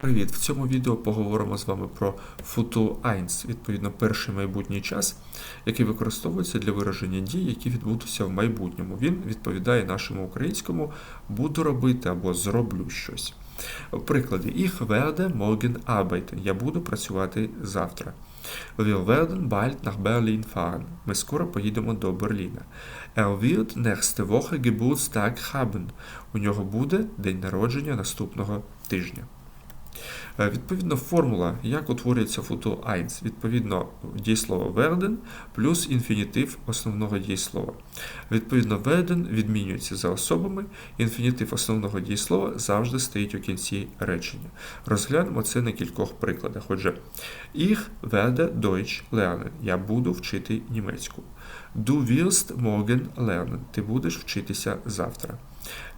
Привіт! В цьому відео поговоримо з вами про Futur 1, відповідно, перший майбутній час, який використовується для вираження дій, які відбудуться в майбутньому. Він відповідає нашому українському буду робити або зроблю щось. Приклади: Ich werde morgen arbeiten. Я буду працювати завтра. Wir werden bald nach Berlin fahren. Ми скоро поїдемо до Берліна. Er wird nächste Woche Geburtstag haben. У нього буде день народження наступного тижня. Е, Відповідно, формула, як утворюється футу 1, відповідно, дієслово werden плюс інфінітив основного дієслова. Відповідно, werden відмінюється за особами, інфінітив основного дієслова завжди стоїть у кінці речення. Розглянемо це на кількох прикладах. Отже, ich werde Deutsch lernen. Я буду вчити німецьку. Du wirst morgen lernen. Ти будеш вчитися завтра.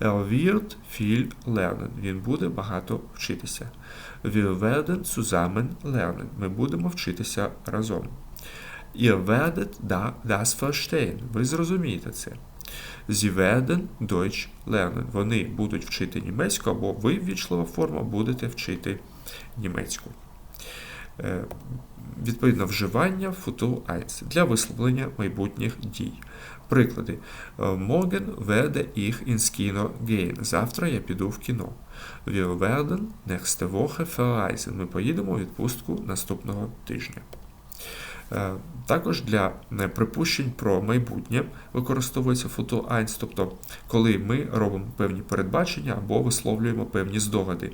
Wird viel lernen. Він буде багато вчитися. Wir werden zusammen lernen. Ми будемо вчитися разом. Ihr werdet das verstehen. Ви зрозумієте це. Sie werden Deutsch lernen. Вони будуть вчити німецьку, або ви, ввічлива форма, будете вчити німецьку. Е, Відповідно, вживання футу 1 для висловлення майбутніх дій. Приклади. Е, Morgen werde ich ins Kino gehen. Завтра я піду в кіно. Wir werden nächste. Ми поїдемо у відпустку наступного тижня. Е, Також для припущень про майбутнє використовується фото 1, тобто коли ми робимо певні передбачення або висловлюємо певні здогади.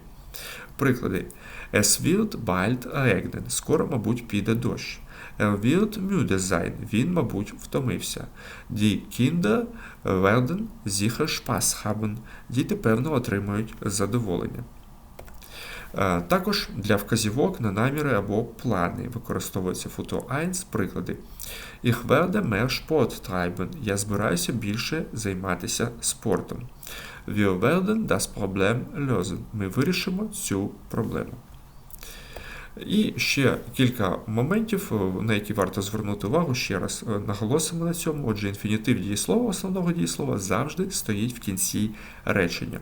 Приклади. Es wird bald regnen. Скоро, мабуть, піде дощ. Er wird müde sein. Він, мабуть, втомився. Die Kinder werden sicher Spaß haben. Діти, певно, отримають задоволення. Е, Також для вказівок на наміри або плани використовується фото 1 приклади. Ich werde mehr Sport treiben. Я збираюся більше займатися спортом. Wir werden das Problem lösen. Ми вирішимо цю проблему. І ще кілька моментів, е, на які варто звернути увагу, ще раз е, наголосимо на цьому. Отже, інфінітив дієслова, основного дієслова завжди стоїть в кінці речення.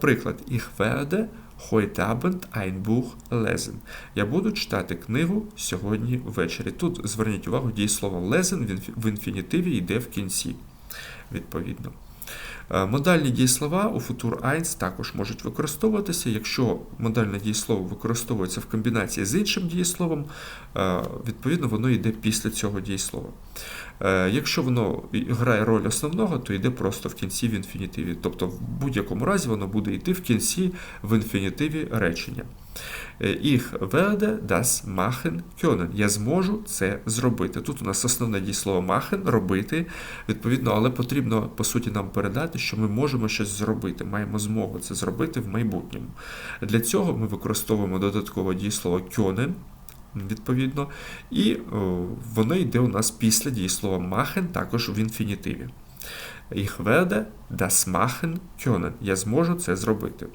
Приклад, ich werde heute Abend ein Buch lesen. Я буду читати книгу сьогодні ввечері. Тут зверніть увагу, дієслово lesen в інфінітиві йде в кінці, відповідно. Е, Модальні дієслова у футур 1 також можуть використовуватися. Якщо модальне дієслово використовується в комбінації з іншим дієсловом, е, відповідно воно йде після цього дієслова. Е, Якщо воно грає роль основного, то йде просто в кінці в інфінітиві. Тобто в будь-якому разі воно буде йти в кінці в інфінітиві речення. Е, Ich werde das machen können. Я зможу це зробити. Тут у нас основне дієслово machen робити, відповідно, але потрібно по суті нам передати, що ми можемо щось зробити, маємо змогу це зробити в майбутньому. Для цього ми використовуємо додаткове дієслово können, відповідно, і воно йде у нас після дієслова machen, також в інфінітиві. Ich werde das machen können. Я зможу це зробити.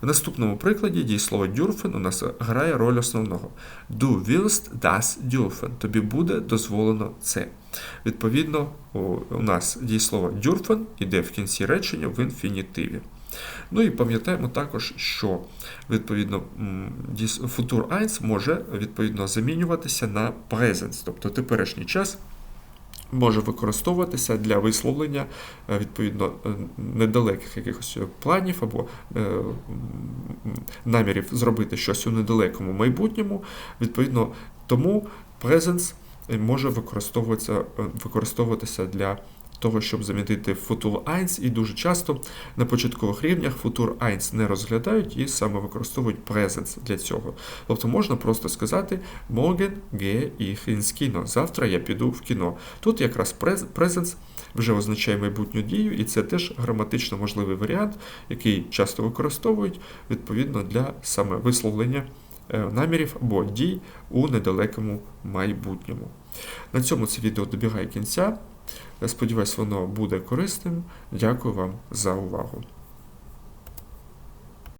В наступному прикладі дієслово dürfen у нас грає роль основного. Du willst das dürfen. Тобі буде дозволено це. Відповідно, у нас дієслово dürfen іде в кінці речення в інфінітиві. Ну і пам'ятаємо також, що відповідно футур 1 може відповідно замінюватися на present, тобто теперішній час може використовуватися для висловлення е, відповідно е, недалеких якихось планів або е, намірів зробити щось у недалекому майбутньому. Відповідно, тому presence може використовуватися, е, використовуватися для того, щоб замінити футур 1, і дуже часто на початкових рівнях футур 1 не розглядають і саме використовують presence для цього. Тобто можна просто сказати Morgen gehe ich ins Kino. Завтра я піду в кіно. Тут якраз presence вже означає майбутню дію, і це теж граматично можливий варіант, який часто використовують відповідно для саме висловлення е, намірів або дій у недалекому майбутньому. На цьому це відео добігає кінця. Сподіваюсь, воно буде корисним. Дякую вам за увагу.